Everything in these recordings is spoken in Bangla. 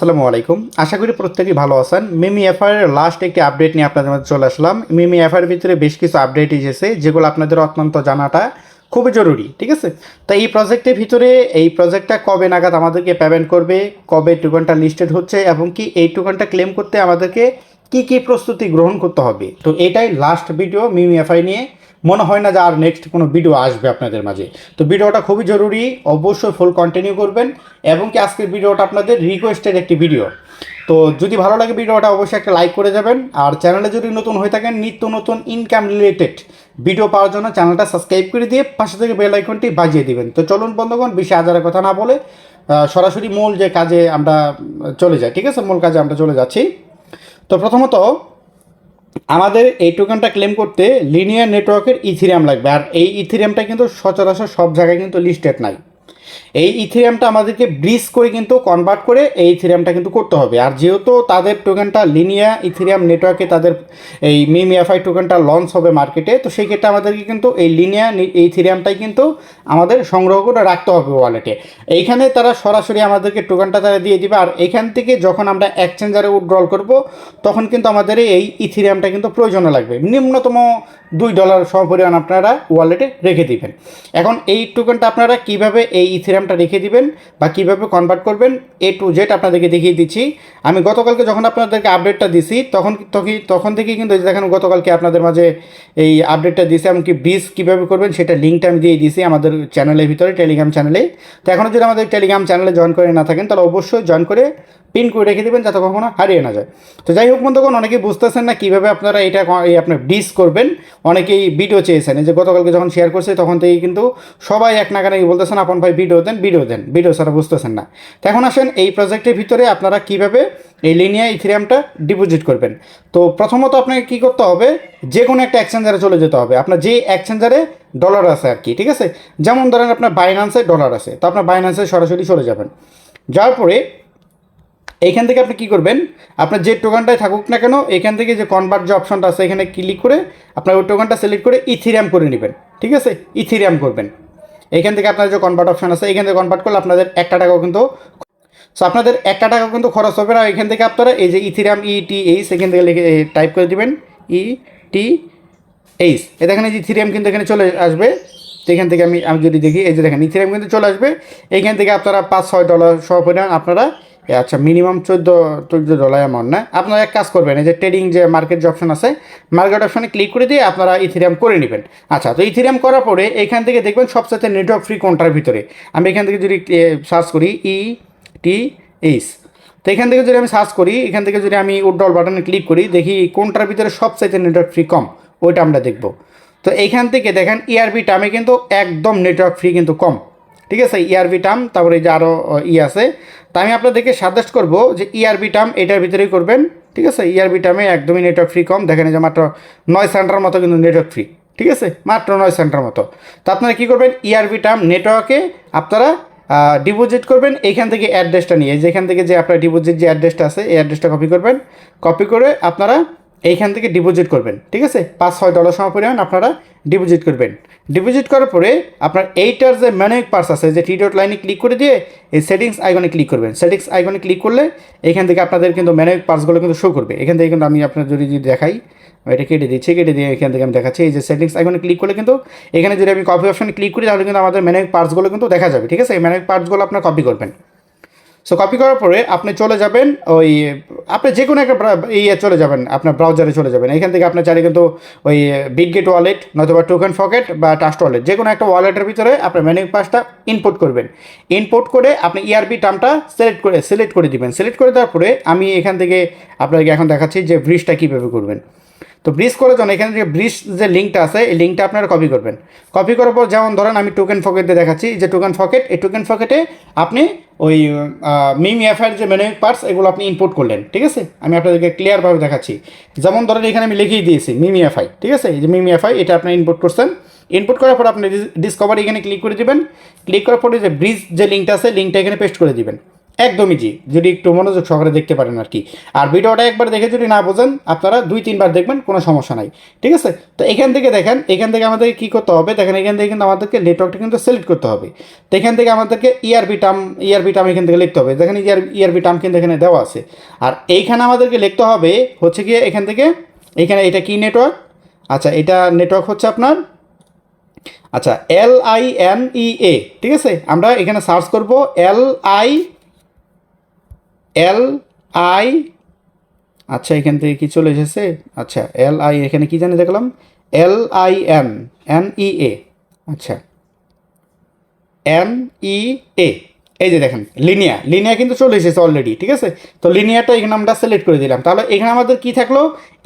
আসসালামু আলাইকুম। আশা করি প্রত্যেকেই ভালো আছেন। মিমি এফআইআর লাস্ট একটি আপডেট নিয়ে আপনাদের মধ্যে চলে আসলাম। মিমি এফআইআর ভিতরে বেশ কিছু আপডেট এসেছে, যেগুলো আপনাদের অত্যন্ত জানাটা খুবই জরুরি, ঠিক আছে? তো এই প্রজেক্টের ভিতরে, এই প্রজেক্টটা কবে নাগাদ আমাদেরকে পেমেন্ট করবে, কবে টোকেনটা লিস্টেড হচ্ছে, এবং কি এই টোকেনটা ক্লেম করতে আমাদেরকে কি কি প্রস্তুতি গ্রহণ করতে হবে? তো এটাই লাস্ট ভিডিও মিমি এফআই নিয়ে। মনে হয় না যে আর নেক্সট কোনো ভিডিও আসবে আপনাদের মাঝে। তো ভিডিওটা খুবই জরুরি, অবশ্যই ফুল কন্টিনিউ করবেন এবং কি আজকের ভিডিওটা আপনাদের রিকোয়েস্টের একটি ভিডিও তো যদি ভালো লাগে ভিডিওটা অবশ্যই একটা লাইক করে যাবেন। আর চ্যানেলে যদি নতুন হয়ে থাকেন, নিত্য নতুন ইনকাম রিলেটেড ভিডিও পাওয়ার জন্য চ্যানেলটা সাবস্ক্রাইব করে দিয়ে পাশে থেকে বেল আইকনটি বাজিয়ে দিবেন। তো চলুন বন্ধুগণ, বেশি হাজারের কথা না বলে সরাসরি মূল যে কাজে আমরা চলে যাই, ঠিক আছে? মূল কাজে আমরা চলে যাচ্ছি। তো প্রথমত আমাদের এই টোকেনটা ক্লেম করতে লিনিয়ার নেটওয়ার্কের ইথিরিয়াম লাগবে। আর এই ইথিরিয়ামটা কিন্তু সচরাচর সব জায়গায় কিন্তু লিস্টেড নাই। এই ইথিরিয়ামটা আমাদেরকে ব্রিজ করে কিন্তু কনভার্ট করে এই ইথিরিয়ামটা কিন্তু করতে হবে। আর যেহেতু তাদের টোকেনটা লিনিয়া ইথিরিয়াম নেটওয়ার্কে তাদের এই মিমিএফআই টোকেনটা লঞ্চ হবে মার্কেটে তো সেই ক্ষেত্রে আমাদেরকে কিন্তু এই লিনিয়া এই ইথিরিয়ামটাই কিন্তু আমাদের সংগ্রহ করে রাখতে হবে ওয়ালেটে এইখানে তারা সরাসরি আমাদেরকে টোকেনটা তারা দিয়ে দিবে, আর এখান থেকে যখন আমরা এক্সচেঞ্জারে উইথড্রল করব, তখন কিন্তু আমাদের এই ইথিরিয়ামটা কিন্তু প্রয়োজনে লাগবে। নিম্নতম দুই ডলার সমপরিমাণ আপনারা ওয়ালেটে রেখে দিবেন। এখন এই টোকেনটা আপনারা কীভাবে এই ইথিরিয়ামটা রেখে দিবেন বা কীভাবে কনভার্ট করবেন এ টু জেড আপনাদেরকে দেখিয়ে দিচ্ছি। আমি গতকালকে যখন আপনাদেরকে আপডেটটা দিছি, তখন তখন থেকেই কিন্তু দেখেন গতকালকে আপনাদের মাঝে এই আপডেটটা দিছি এমনকি ব্রিজ কীভাবে করবেন সেটা লিঙ্কটা আমি দিয়ে দিয়েছি আমাদের চ্যানেলের ভিতরে টেলিগ্রাম চ্যানেলে তো এখনও যদি আমাদের টেলিগ্রাম চ্যানেলে জয়েন করে না থাকেন, তাহলে অবশ্যই জয়েন করে পিন করে রেখে দেবেন যাতে কখনো হারিয়ে না যায়। তো যাই হোক বন্ধুগণ, অনেকেই বুঝতেছেন না কীভাবে আপনারা এটা এই আপনার ডিস করবেন। অনেকেই ভিডিও চেয়েছেন। যে গতকালকে যখন শেয়ার করছে, তখন থেকেই কিন্তু সবাই এক নাগানে বলতেছেন, আপন ভাই ভিডিও দেন, ভিডিও দেন, ভিডিও ছাড়া বুঝতেছেন না। তো এখন আসেন এই প্রজেক্টের ভিতরে আপনারা কীভাবে এই লিনিয়া ইথিরিয়ামটা ডিপোজিট করবেন। তো প্রথমত আপনাকে কী করতে হবে যে কোনো একটা এক্সচেঞ্জারে চলে যেতে হবে। আপনার যে এক্সচেঞ্জারে ডলার আছে আর কি, ঠিক আছে? যেমন ধরেন আপনার বাইন্যান্সে ডলার আছে, তো আপনার বাইন্যান্সে সরাসরি চলে যাবেন। যাওয়ার পরে এইখান থেকে আপনি কি করবেন, আপনার যে টোকানটাই থাকুক না কেন, এখান থেকে যে কনভার্ট যে অপশনটা আছে, এখানে ক্লিক করে আপনার ওই টোকানটা সিলেক্ট করে ইথিরিয়াম করে নেবেন, ঠিক আছে? ইথিরিয়াম করবেন। এখান থেকে আপনাদের যে কনভার্ট অপশন আছে, এখান থেকে কনভার্ট করলে আপনাদের একটা টাকাও কিন্তু সো আপনাদের একটা টাকাও কিন্তু খরচ হবে না। এখান থেকে আপনারা এই যে ইথিরাম ই টি এইচ এখান থেকে লিখে টাইপ করে দেবেন। ই টি এইচ এ দেখেন এই যে ইথিরিয়াম কিন্তু এখানে চলে আসবে। তো এখান থেকে আমি আমি যদি দেখি, এই যে দেখেন ইথিরিয়াম কিন্তু চলে আসবে। এইখান থেকে আপনারা পাঁচ, ছয় ডলার সহ পরিমাণ আপনারা আচ্ছা মিনিমাম চোদ্দ, চোদ্দ ডলার অ্যামাউন্ট না? আপনারা এক কাজ করবেন, এই যে ট্রেডিং যে মার্কেট যে অপশন আছে মার্কেট অপশনে ক্লিক করে দিয়ে আপনারা ইথিরিয়াম করে নেবেন। আচ্ছা তো ইথিরিয়াম করার পরে এখান থেকে দেখবেন সবসাথে নেটওয়ার্ক ফ্রি কোনটার ভিতরে? আমি এখান থেকে যদি সার্চ করি ই টি এইস তো এখান থেকে যদি আমি সার্চ করি, এখান থেকে যদি আমি উড্ডল বাটনে ক্লিক করি, দেখি কোনটার ভিতরে সবচাইতে নেটওয়ার্ক ফ্রি কম, ওইটা আমরা দেখব। তো এইখান থেকে দেখেন ইআরবি টামে কিন্তু একদম নেটওয়ার্ক ফ্রি কিন্তু কম। ঠিক আছে ইআরবি টার্ম তারপরে যে আরও ই আছে। তা আমি আপনাদেরকে সাজেস্ট করব যে ইআরবি টার্ম এটার ভিতরেই করবেন, ঠিক আছে? ইআরবি টার্মে একদমই নেটওয়ার্ক ফ্রি কম। দেখেন যে মাত্র নয় সেন্টার মতো কিন্তু নেটওয়ার্ক ফ্রি ঠিক আছে? মাত্র নয় সেন্টার মতো। তো আপনারা কী করবেন? ইআরবি টার্ম নেটওয়ার্কে আপনারা ডিপোজিট করবেন এইখান থেকে অ্যাড্রেসটা নিয়ে। যেখান থেকে যে আপনার ডিপোজিট যে অ্যাড্রেসটা আছে, এই অ্যাড্রেসটা কপি করবেন। কপি করে আপনারা এইখান থেকে ডিপোজিট করবেন, ঠিক আছে? পাঁচ, ছয় ডলার সময় পরিমাণ আপনারা ডিপোজিট করবেন। ডিপোজিট করার পরে আপনার এইটার যে ম্যানুইক পার্স আছে, যে টি ডট লাইনে ক্লিক করে দিয়ে এই সেটিংস আইকনে ক্লিক করবেন। সেটিংস আইকনে ক্লিক করলে এখান থেকে আপনাদের কিন্তু ম্যানুইক পার্সগুলো কিন্তু শো করবে। এখান থেকে কিন্তু আমি আপনার যদি যদি দেখাই এটা কেটে দিচ্ছি, কেটে দিয়ে এখান থেকে আমি দেখাচ্ছি। এই যে সেটিংস আইকনে ক্লিক করলে কিন্তু এখানে যদি আমি কপি অপশনে ক্লিক করি, তাহলে কিন্তু আমাদের ম্যানুইক পার্সগুলো কিন্তু দেখা যাবে, ঠিক আছে? এই ম্যানুইক পার্সগুলো আপনার কপি করবেন। সো কপি করার পরে আপনি চলে যাবেন ওই, আপনি যে কোনো একটা ইয়ে চলে যাবেন, আপনার ব্রাউজারে চলে যাবেন। এখান থেকে আপনার চাইলে কিন্তু ওই বিটগেট ওয়ালেট নয়তো টোকেন ফকেট বা টাস্ট ওয়ালেট যে কোনো একটা ওয়ালেটের ভিতরে আপনার মেনু পাসটা ইনপুট করবেন। ইনপুট করে আপনি ইআরবি টার্মটা সিলেক্ট করে সিলেক্ট করে দিবেন। সিলেক্ট করে দেওয়ার পরে আমি এখান থেকে আপনাকে এখন দেখাচ্ছি যে ব্রিজটা কীভাবে করবেন। তো ব্রিজ করার জন্য এখানে যে ব্রিজ যে লিঙ্কটা আছে, এই লিঙ্কটা আপনারা কপি করবেন। কপি করার পর যেমন ধরেন আমি টোকেন ফকেট দেখাচ্ছি, যে টোকেন ফকেট এই টোকেন ফকেটে আপনি ওই মিম এফআইয়ের যে মেনু পার্টস এগুলো আপনি ইনপুট করলেন, ঠিক আছে? আমি আপনাদেরকে ক্লিয়ারভাবে দেখাচ্ছি। যেমন ধরেন এখানে আমি লিখিয়ে দিয়েছি মিমি এফআই ঠিক আছে? যে মিমি এফআই এটা আপনি ইনপুট করছেন। ইনপুট করার পর আপনি ডিসকভারি এখানে ক্লিক করে দিবেন। ক্লিক করার পরে যে ব্রিজ যে লিঙ্কটা আছে লিঙ্কটা এখানে পেস্ট করে দিবেন। একদমই জি, যদি একটু মনোযোগ সহকারে দেখতে পারেন আর কি। আর ভিডিওটা একবার দেখে যদি না বোঝেন, আপনারা দুই, তিনবার দেখবেন, কোনো সমস্যা নাই। ঠিক আছে? তো এখান থেকে দেখেন, এখান থেকে আমাদেরকে কী করতে হবে? দেখেন, এখান থেকে কিন্তু আমাদেরকে নেটওয়ার্কটা কিন্তু সিলেক্ট করতে হবে। তো এখান থেকে আমাদেরকে ইআরবি টার্ম ইআরবি টার্ম এখান থেকে লিখতে হবে। দেখেন ইআরবি টার্ম কিন্তু এখানে দেওয়া আছে। আর এইখানে আমাদেরকে লিখতে হবে, হচ্ছে গিয়ে এখান থেকে, এখানে এটা কি নেটওয়ার্ক আচ্ছা এটা নেটওয়ার্ক হচ্ছে আপনার আচ্ছা এল আই এন ই এ ঠিক আছে? আমরা এখানে সার্চ করব এল আই এল আই আচ্ছা এখান থেকে কি চলে এসেছে? আচ্ছা এল আই এখানে কি জানি দেখলাম? L I N N E A আচ্ছা। এন ই এ এই যে দেখেন, লিনিয়া লিনিয়া কিন্তু চলে এসেছে অলরেডি ঠিক আছে? তো লিনিয়াটা এখানে আমরা সিলেক্ট করে দিলাম। তাহলে এখানে আমাদের কি থাকল?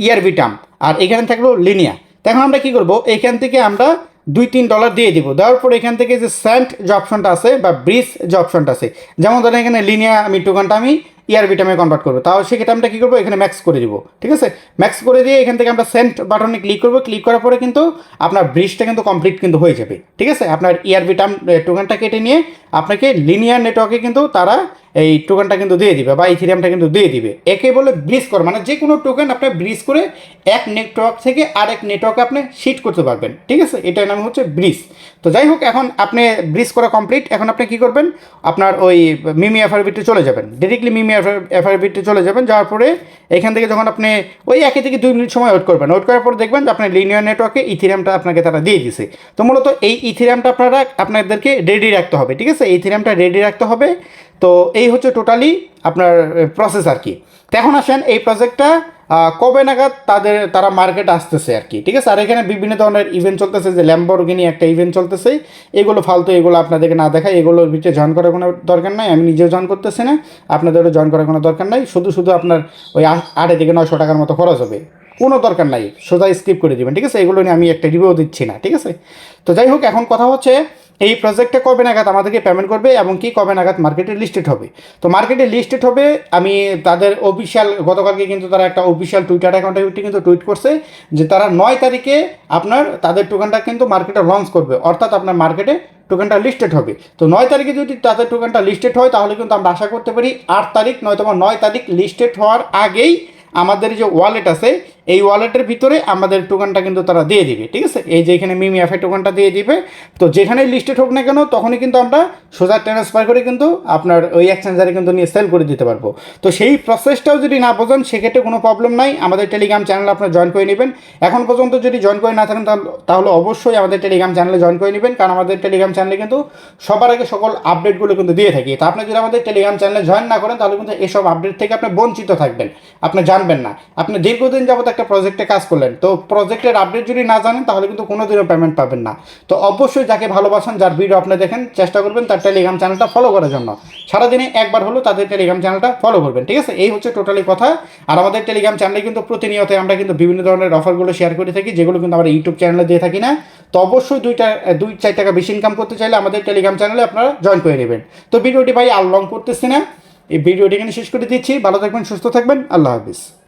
ইয়ারবি টার্ম আর এখানে থাকল লিনিয়া। তো এখন আমরা কি করব? এখান থেকে আমরা দুই তিন ডলার দিয়ে দিব। দেওয়ার পর এখান থেকে যে স্যান্ট যে অপশনটা আছে বা ব্রিজ যে অপশনটা আছে, যেমন ধরেন এখানে লিনিয়া আমি টোকানটা আমি ইয়ারবি টার্মে কনভার্ট করব। তাও সেক্ষেত্রে আমরা কী করব? এখানে ম্যাক্স করে দিব। ঠিক আছে? ম্যাক্স করে দিয়ে এখান থেকে আমরা সেন্ট বাটনে ক্লিক করব। ক্লিক করার পরে কিন্তু আপনার ব্রিজটা কিন্তু কমপ্লিট কিন্তু হয়ে যাবে। ঠিক আছে? আপনার ইয়ার টার্ম টোকেনটা কেটে নিয়ে আপনাকে লিনিয়ার নেটওয়ার্কে কিন্তু তারা এই টোকেনটা কিন্তু দিয়ে দিবে বা ইথিরিয়ামটা কিন্তু দিয়ে দিবে। একে বলে ব্রিজ করা মানে যে কোনো টোকেন আপনি ব্রিজ করে এক নেটওয়ার্ক থেকে আরেক নেটওয়ার্কে আপনি শিট করতে পারবেন। ঠিক আছে? এটার নাম হচ্ছে ব্রিজ তো যাই হোক, এখন আপনি ব্রিজ করা কমপ্লিট এখন আপনি কি করবেন? আপনার ওই মিমি এফআরবিতে চলে যাবেন। ডিরেক্টলি মিমি এফআরবিতে চলে যাবেন, যাওয়ার পরে এখান থেকে যখন আপনি ওই একে থেকে দুই মিনিট সময় ওয়েট করবেন ওয়েট করার পর দেখবেন যে আপনার লিনিয়ার নেটওয়ার্কে ইথিরিয়ামটা আপনাকে তারা দিয়ে দিছে। তো মূলত এই ইথিরিয়ামটা আপনারা আপনাদেরকে রেডি রাখতে হবে, ঠিক আছে? ইথিরিয়ামটা রেডি রাখতে হবে। তো এই হচ্ছে টোটালি আপনার প্রসেস আর কি। তো এখন আসেন, এই প্রজেক্টটা কবে নাগাদ তাদের, তারা মার্কেট আসতেছে আর কি, ঠিক আছে? আর এখানে বিভিন্ন ধরনের ইভেন্ট চলতেছে, যে ল্যাম্বরগিনি একটা ইভেন্ট চলতেছে। এগুলো ফালতু, এগুলো আপনাদেরকে না দেখায় এগুলোর ভিতরে জয়েন করার কোনো দরকার নাই, আমি নিজেও জয়েন করতেছি না, আপনাদেরও জয়েন করার কোনো দরকার নাই, শুধু শুধু আপনার ওই আট থেকে নয়শো টাকার মতো খরচ হবে। কোনো দরকার নাই, সোজা স্কিপ করে দিবেন, ঠিক আছে? এগুলো নিয়ে আমি একটা রিভিউ দিচ্ছি না, ঠিক আছে? তো যাই হোক, এখন কথা হচ্ছে এই প্রজেক্টে কবে নাগাদ আমাদেরকে পেমেন্ট করবে এবং কি কবে নাগাদ মার্কেটে লিস্টেড হবে? তো মার্কেটে লিস্টেড হবে, আমি তাদের অফিসিয়াল গতকালকে কিন্তু তারা একটা অফিসিয়াল টুইটার অ্যাকাউন্টে কিন্তু টুইট করছে যে তারা নয় তারিখে আপনার তাদের টোকেনটা কিন্তু মার্কেটে লঞ্চ করবে, অর্থাৎ আপনার মার্কেটে টোকেনটা লিস্টেড হবে। তো নয় তারিখে যদি তাদের টোকেনটা লিস্টেড হয়, তাহলে কিন্তু আমরা আশা করতে পারি আট তারিখ নয়তো নয় তারিখ লিস্টেড হওয়ার আগেই আমাদের যে ওয়ালেট আছে এই ওয়ালেটের ভিতরে আমাদের টোকেনটা কিন্তু তারা দিয়ে দিবে, ঠিক আছে? এই যে এখানে মিমি এফআই টোকেনটা দিয়ে দিবে, তো যেখানে লিস্টেড হোক না কেন, তখনই কিন্তু আমরা সোজা ট্রান্সফার করে কিন্তু আপনার ওই এক্সচেঞ্জারে কিন্তু নিয়ে সেল করে দিতে পারব। তো সেই প্রসেসটাও যদি না বোঝেন, সেক্ষেত্রে কোনো প্রবলেম নাই। আমাদের টেলিগ্রাম চ্যানেল আপনার জয়েন করে নেবেন। এখন পর্যন্ত যদি জয়েন করে না থাকেন, তাহলে অবশ্যই আমাদের টেলিগ্রাম চ্যানেলে জয়েন করে নেবেন। কারণ আমাদের টেলিগ্রাম চ্যানেলে কিন্তু সবার আগে সকল আপডেটগুলো কিন্তু দিয়ে থাকি। তা আপনি যদি আমাদের টেলিগ্রাম চ্যানেলে জয়েন না করেন, তাহলে কিন্তু এসব আপডেট থেকে আপনি বঞ্চিত থাকবেন। আপনি জানবেন না। আপনি দীর্ঘদিন যাবত একটা প্রজেক্টে কাজ করলেন। তো প্রজেক্টের আপডেট যদি না জানেন, তাহলে কিন্তু কোনো দিনও পেমেন্ট পাবেন না। তো অবশ্যই যাকে ভালোবাসেন, যার ভিডিও আপনি দেখেন, চেষ্টা করবেন তার টেলিগ্রাম চ্যানেলটা ফলো করার জন্য। সারাদিনে একবার হলেও তাদের টেলিগ্রাম চ্যানেলটা ফলো করবেন, ঠিক আছে? এই হচ্ছে টোটালি কথা। আর আমাদের টেলিগ্রাম চ্যানেলে কিন্তু প্রতিনিয়ত আমরা কিন্তু বিভিন্ন ধরনের অফারগুলো শেয়ার করে থাকি, যেগুলো কিন্তু আমরা ইউটিউব চ্যানেলে দিয়ে থাকি না। তো অবশ্যই দুইটা, দুই চার টাকা বেশি ইনকাম করতে চাইলে আমাদের টেলিগ্রাম চ্যানেলে আপনারা জয়েন করে নেবেন। তো ভিডিওটি ভাই আর লং করতেছি না। এই ভিডিওটি এখানে শেষ করে দিচ্ছি। ভালো থাকবেন, সুস্থ থাকবেন। আল্লাহ হাফিজ।